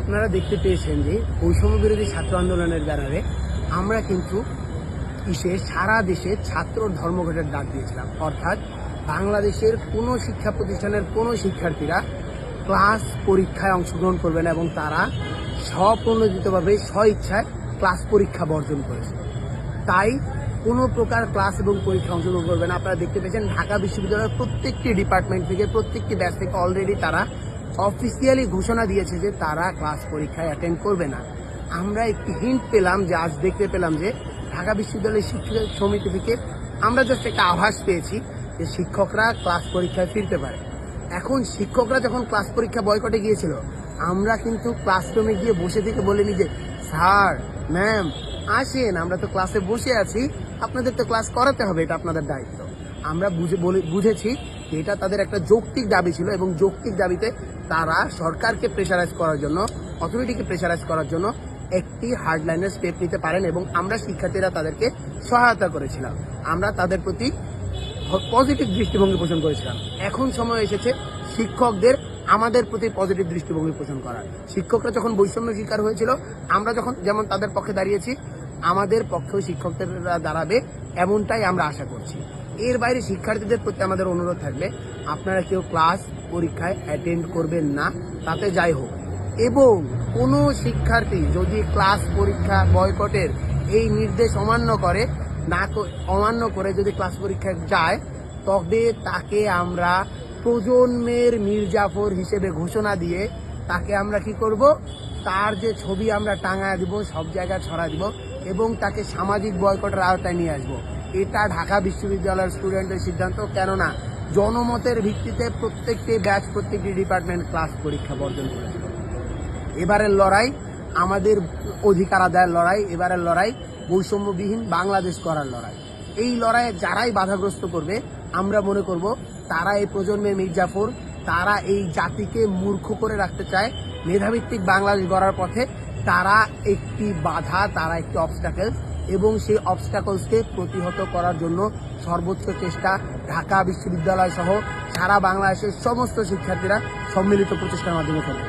আপনারা দেখতে পেয়েছেন যে বৈষম্য বিরোধী ছাত্র আন্দোলনের ব্যানারে আমরা কিন্তু ইসে সারা দেশে ছাত্র ধর্মঘটের ডাক দিয়েছিলাম। অর্থাৎ বাংলাদেশের কোনো শিক্ষা প্রতিষ্ঠানের কোনো শিক্ষার্থীরা ক্লাস পরীক্ষায় অংশগ্রহণ করবে না এবং তারা স্বপ্রণোদিতভাবে স্ব ইচ্ছায় ক্লাস পরীক্ষা বর্জন করেছে। তাই কোনো প্রকার ক্লাস এবং পরীক্ষা অংশগ্রহণ করবে না। আপনারা দেখতে পেয়েছেন ঢাকা বিশ্ববিদ্যালয়ের প্রত্যেকটি ডিপার্টমেন্ট থেকে, প্রত্যেকটি ব্যাচ থেকে অলরেডি তারা অফিসিয়ালি ঘোষণা দিয়েছে যে তারা ক্লাস পরীক্ষায় অ্যাটেন্ড করবে না। আমরা একটি হিন্ট পেলাম যে, আজ দেখতে পেলাম যে, ঢাকা বিশ্ববিদ্যালয়ের শিক্ষক সমিতি থেকে আমরা জাস্ট একটা আভাস পেয়েছি যে শিক্ষকরা ক্লাস পরীক্ষায় ফিরতে পারে। এখন শিক্ষকরা যখন ক্লাস পরীক্ষা বয়কটে গিয়েছিল, আমরা কিন্তু ক্লাসরুমে গিয়ে বসে থেকে বলিনি যে, স্যার ম্যাম আসেন, আমরা তো ক্লাসে বসে আছি, আপনাদের তো ক্লাস করাতে হবে, এটা আপনাদের দায়িত্ব। আমরা বুঝে বুঝেছি এটা তাদের একটা যৌক্তিক দাবি ছিল এবং যৌক্তিক দাবিতে তারা সরকারকে প্রেশারাইজ করার জন্য অথরিটিকে প্রেশারাইজ করার জন্য একটি হার্ডলাইনের স্টেপ নিতে পারেন এবং আমরা শিক্ষার্থীরা তাদেরকে সহায়তা করেছিলাম। আমরা তাদের প্রতি পজিটিভ দৃষ্টিভঙ্গি পোষণ করেছিলাম। এখন সময় এসেছে শিক্ষকদের আমাদের প্রতি পজিটিভ দৃষ্টিভঙ্গি পোষণ করার। শিক্ষকরা যখন বৈষম্য শিকার হয়েছিল, আমরা যখন যেমন তাদের পক্ষে দাঁড়িয়েছি, আমাদের পক্ষেও শিক্ষকদের দাঁড়াবে, এমনটাই আমরা আশা করছি। এর বাইরে শিক্ষার্থীদের প্রতি আমাদের অনুরোধ থাকলে আপনারা কেউ ক্লাস, পরীক্ষায় অ্যাটেন্ড করবেন না। তাতে যাই হোক। এবং কোনো শিক্ষার্থী যদি ক্লাস, পরীক্ষা, বয়কটের এই নির্দেশ অমান্য করে, না অমান্য করে যদি ক্লাস, পরীক্ষায় যায়, তবে তাকে আমরা প্রজন্মের মির্জাফর হিসেবে ঘোষণা দিয়ে তাকে আমরা কি করব? তার যে ছবি আমরা টাঙায় দিব, সব জায়গায় ছড়া দিব এবং তাকে সামাজিক বয়কটের আওতায় নিয়ে আসব। এটা ঢাকা বিশ্ববিদ্যালয়ের স্টুডেন্টের সিদ্ধান্ত। কেননা, জনমতের ভিত্তিতে প্রত্যেকটি ব্যাচ প্রত্যেকটি ডিপার্টমেন্ট ক্লাস পরীক্ষা বর্জন করেছিল। এবারের লড়াই আমাদের অধিকার আদায়ের লড়াই, এবারের লড়াই বৈষম্যবিহীন বাংলাদেশ করার লড়াই। এই লড়াইয়ে যারাই বাধাগ্রস্ত করবে, আমরা মনে করব তারা এই প্রজন্মের মির্জাফর, তারা এই জাতিকে মূর্খ করে রাখতে চায়, মেধাভিত্তিক বাংলাদেশ গড়ার পথে তারা একটি বাধা, তারা একটি অবস্টাকেল এবং সেই অবস্টাকলসকে প্রতিহত করার জন্য সর্বোচ্চ চেষ্টা ঢাকা বিশ্ববিদ্যালয় সহ সারা বাংলাদেশের সমস্ত শিক্ষার্থীরা সম্মিলিত প্রচেষ্টার মাধ্যমে করবে